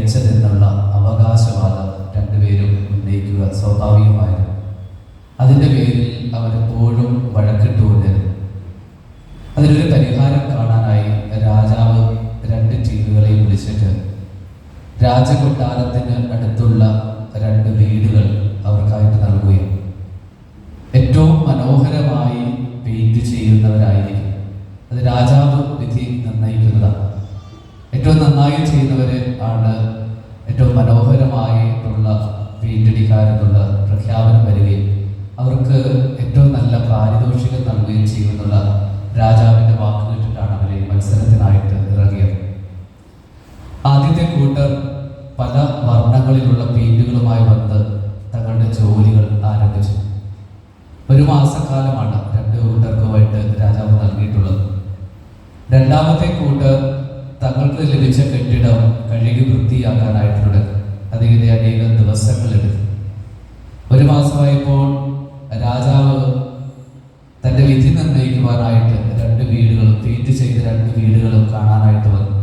മികച്ചതെന്നുള്ള അവകാശവാദം രണ്ടുപേരും ഉന്നയിക്കുക സ്വാഭാവികമായിരുന്നു. അതിന്റെ പേരിൽ അവരെപ്പോഴും വഴക്കിട്ടുകൊണ്ടിരുന്നു അതിനൊരു പരിഹാരം കാണാനായി രാജാവ് രണ്ട് ടീമുകളെയും വിളിച്ചിട്ട് രാജകൊട്ടാരത്തിന് അടുത്തുള്ള രണ്ട് വീടുകൾ അവർക്കായിട്ട് നൽകുകയും ഏറ്റവും മനോഹരമായി പെയിന്റ് ചെയ്യുന്നവരായിരിക്കും. അത് രാജാവ് വിധി നിർണയിക്കുന്നതാണ്. ഏറ്റവും നന്നായി ചെയ്യുന്നവരെ ആണ് ഏറ്റവും മനോഹരമായിട്ടുള്ള പെയിന്റടിക്കാരെന്നുള്ള പ്രഖ്യാപനം വരികയും അവർക്ക് ഏറ്റവും നല്ല പാരിതോഷികം നൽകുകയും ചെയ്യുമെന്നുള്ള രാജാവിന്റെ വാക്ക് കേട്ടിട്ടാണ് അവരെ മത്സരത്തിനായിട്ട് ഇറങ്ങിയത്. ആദ്യത്തെ കൂട്ടർ പല വർണങ്ങളിലുള്ള പെയിന്റുകളുമായി വന്ന് തങ്ങളുടെ ജോലികൾ ആരംഭിച്ചു. ഒരു മാസക്കാലമാണ് രണ്ട് കൂട്ടർക്കുമായിട്ട് രാജാവ് നൽകിയിട്ടുള്ളത്. രണ്ടാമത്തെ കൂട്ടർ തങ്ങൾക്ക് ലഭിച്ച കഴുകി വൃത്തിയാക്കാനായിട്ടുള്ളത് അതിങ്ങനെ അനേകം ദിവസങ്ങളെടുത്തു. ഒരു മാസമായപ്പോൾ രാജാവ് തന്റെ വിധി നിർണയിക്കുവാനായിട്ട് രണ്ട് വീടുകളും പെയിന്റ് ചെയ്ത രണ്ട് വീടുകളും കാണാനായിട്ട് വന്നു.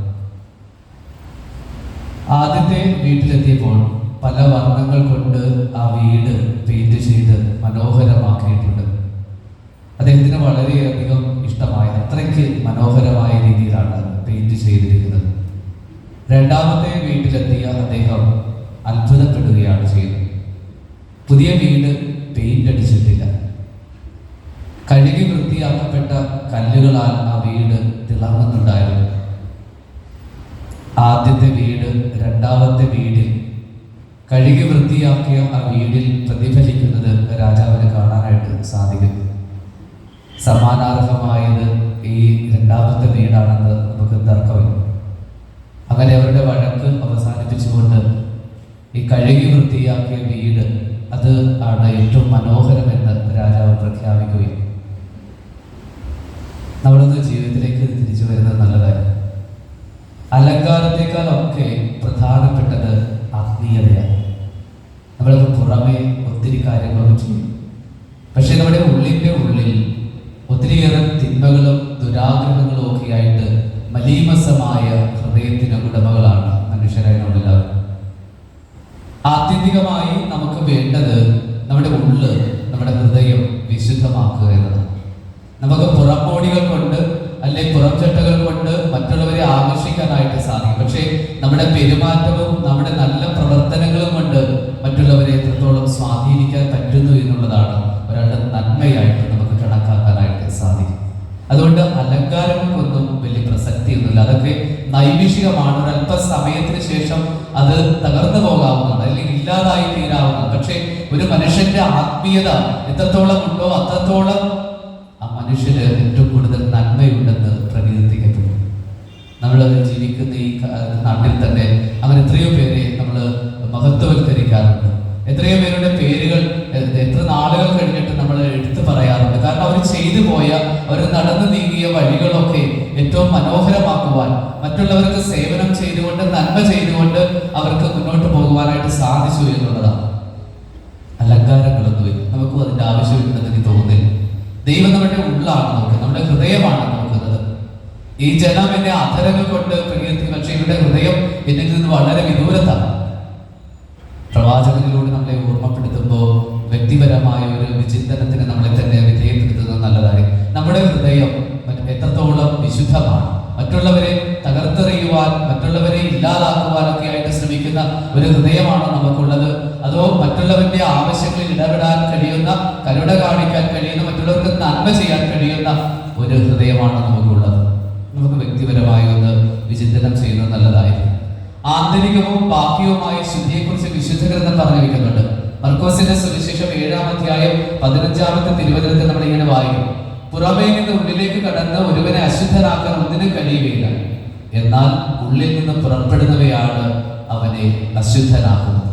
ആദ്യത്തെ വീട്ടിലെത്തിയപ്പോൾ പല വർണങ്ങൾ കൊണ്ട് ആ വീട് പെയിന്റ് ചെയ്ത് മനോഹരമാക്കിയിട്ടുണ്ട്. അദ്ദേഹത്തിന് വളരെയധികം രണ്ടാമത്തെ വീട്ടിലെത്തിയ അദ്ദേഹം അത്ഭുതപ്പെടുകയാണ് ചെയ്യുന്നത് പുതിയ വീട് പെയിന്റ് അടിച്ചിട്ടില്ല. കഴുകി വൃത്തിയാക്കപ്പെട്ട കല്ലുകളാൽ ആ വീട് തിളങ്ങുന്നുണ്ടായിരുന്നു. ആദ്യത്തെ വീട് രണ്ടാമത്തെ വീടിൽ കഴുകി വൃത്തിയാക്കിയ ആ വീടിൽ പ്രതിഫലിക്കുന്നത് രാജാവിന് കാണാനായിട്ട് സാധിക്കുന്നു. സമ്മാനാർഹമായത് ഈ രണ്ടാമത്തെ വീടാണെന്ന് നമുക്ക് തർക്കമില്ല. അങ്ങനെ അവരുടെ വഴക്ക് അവസാനിപ്പിച്ചുകൊണ്ട് ഈ കഴുകി വൃത്തിയാക്കിയ വീട് അത് ആണ് ഏറ്റവും മനോഹരമെന്ന് രാജാവ് പ്രഖ്യാപിക്കുകയും നമ്മളൊന്ന് ജീവിതത്തിലേക്ക് തിരിച്ചു വരുന്നത് നല്ലതായിരുന്നു അലങ്കാരത്തെക്കാളൊക്കെ പ്രധാനപ്പെട്ടത് ആത്മീയതയാണ്. നമ്മളൊക്കെ പുറമെ ഒത്തിരി കാര്യങ്ങളൊക്കെ ചെയ്യും. പക്ഷെ നമ്മുടെ ഉള്ളിന്റെ ഉള്ളിൽ ഒത്തിരിയേറെ തിന്മകളും ദുരാഗ്രഹങ്ങളും ഒക്കെ ആയിട്ട് മലീമസമായ ഹൃദയത്തിന് ഉടമകളാണ് മനുഷ്യരായ നമ്മളെല്ലാവരും ആത്യന്തികമായി നമുക്ക് വേണ്ടത് നമ്മുടെ ഉള്ള് നമ്മുടെ ഹൃദയം വിശുദ്ധമാക്കുക എന്നതാണ്. നമുക്ക് പുറംകോടികൾ കൊണ്ട് അല്ലെ പുറംചട്ടകൾ കൊണ്ട് മറ്റുള്ളവരെ ആകർഷിക്കാനായിട്ട് സാധിക്കും. പക്ഷേ നമ്മുടെ പെരുമാറ്റവും നമ്മുടെ നല്ല പ്രവർത്തനങ്ങളും കൊണ്ട് മറ്റുള്ളവരെ എത്രത്തോളം സ്വാധീനിക്കാൻ പറ്റുന്നു എന്നുള്ളതാണ് ഒരാളുടെ നന്മയായിട്ട് നമുക്ക് കണക്കാക്കാനായിട്ട് സാധിക്കും. അതുകൊണ്ട് അലങ്കാരങ്ങൾക്കൊന്നും വലിയ പ്രസക്തിയൊന്നുമില്ല. അതൊക്കെ നൈമിഷികമാണ്. ഒരു അല്പ സമയത്തിന് ശേഷം അത് തകർന്നു പോകാവുന്നതാണ്. അല്ലെങ്കിൽ ഇല്ലാതായി തീരാവുന്നതാണ്. പക്ഷേ ഒരു മനുഷ്യന്റെ ആത്മീയത എത്രത്തോളം ഉണ്ടോ അത്രത്തോളം ആ മനുഷ്യന് ഏറ്റവും കൂടുതൽ നന്മയുണ്ടെന്ന് പ്രകീർത്തിക്കപ്പെടും നമ്മൾ ജീവിക്കുന്ന ഈ നാട്ടിൽ തന്നെ ചെയ്തു പോയ അവർ നടന്നു നീങ്ങിയ വഴികളൊക്കെ ഏറ്റവും മനോഹരമാക്കുവാൻ മറ്റുള്ളവർക്ക് സേവനം ചെയ്തുകൊണ്ട് നന്മ ചെയ്തുകൊണ്ട് അവർക്ക് മുന്നോട്ട് പോകുവാനായിട്ട് സാധിച്ചു എന്നുള്ളതാണ്. അലങ്കാരങ്ങളൊന്നും നമുക്കും അതിന്റെ ആവശ്യമില്ലെന്ന് എനിക്ക് തോന്നുന്നില്ല. ദൈവം നമ്മുടെ ഉള്ളാണ് നോക്കുന്നത് നമ്മുടെ ഹൃദയമാണ് നോക്കുന്നത്. ഈ ജനം എന്നെ അധരങ്ങൾ കൊണ്ട് പ്രകീർത്തി പക്ഷേ ഇവരുടെ ഹൃദയം എന്നിൽ നിന്ന് വളരെ വിദൂരത്താണ്. പ്രവാചകനിലൂടെ നമ്മളെ ഓർമ്മപ്പെടുത്തുമ്പോൾ വ്യക്തിപരമായ ഒരു വിചിന്തനത്തിന് നമ്മളെ തന്നെ നമ്മുടെ ഹൃദയം എത്രത്തോളം വിശുദ്ധമാണ്. മറ്റുള്ളവരെ തകർത്തെറിയുവാൻ മറ്റുള്ളവരെ ഇല്ലാതാക്കുവാനൊക്കെ ആയിട്ട് ശ്രമിക്കുന്ന ഒരു ഹൃദയമാണ് നമുക്കുള്ളത്. അതോ മറ്റുള്ളവരുടെ ആവശ്യങ്ങളിൽ ഇടപെടാൻ കഴിയുന്ന കരുണ കാണിക്കാൻ കഴിയുന്ന മറ്റുള്ളവർക്ക് നന്മ ചെയ്യാൻ കഴിയുന്ന ഒരു ഹൃദയമാണ് നമുക്കുള്ളത്. നമുക്ക് വ്യക്തിപരമായി ഒന്ന് വിചിന്തനം ചെയ്യുന്നത് നല്ലതായിരിക്കും. ആന്തരികവും ബാഹ്യവുമായ ശുദ്ധിയെക്കുറിച്ച് വിശുദ്ധ ഗ്രന്ഥം പറഞ്ഞു വെക്കുന്നുണ്ട് മർക്കോസിന്റെ സുവിശേഷം ഏഴാം അധ്യായം പതിനഞ്ചാമത്തെ തിരുവനന്തപുരത്ത് നമ്മൾ ഇങ്ങനെ വായിക്കും. പുറമേ നിന്ന് ഉള്ളിലേക്ക് കടന്ന് ഒരുവനെ അശുദ്ധനാക്കാൻ ഒന്നിനും കഴിയുകയില്ല. എന്നാൽ ഉള്ളിൽ നിന്ന് പുറപ്പെടുന്നവയാണ് അവനെ അശുദ്ധനാക്കുന്നത്.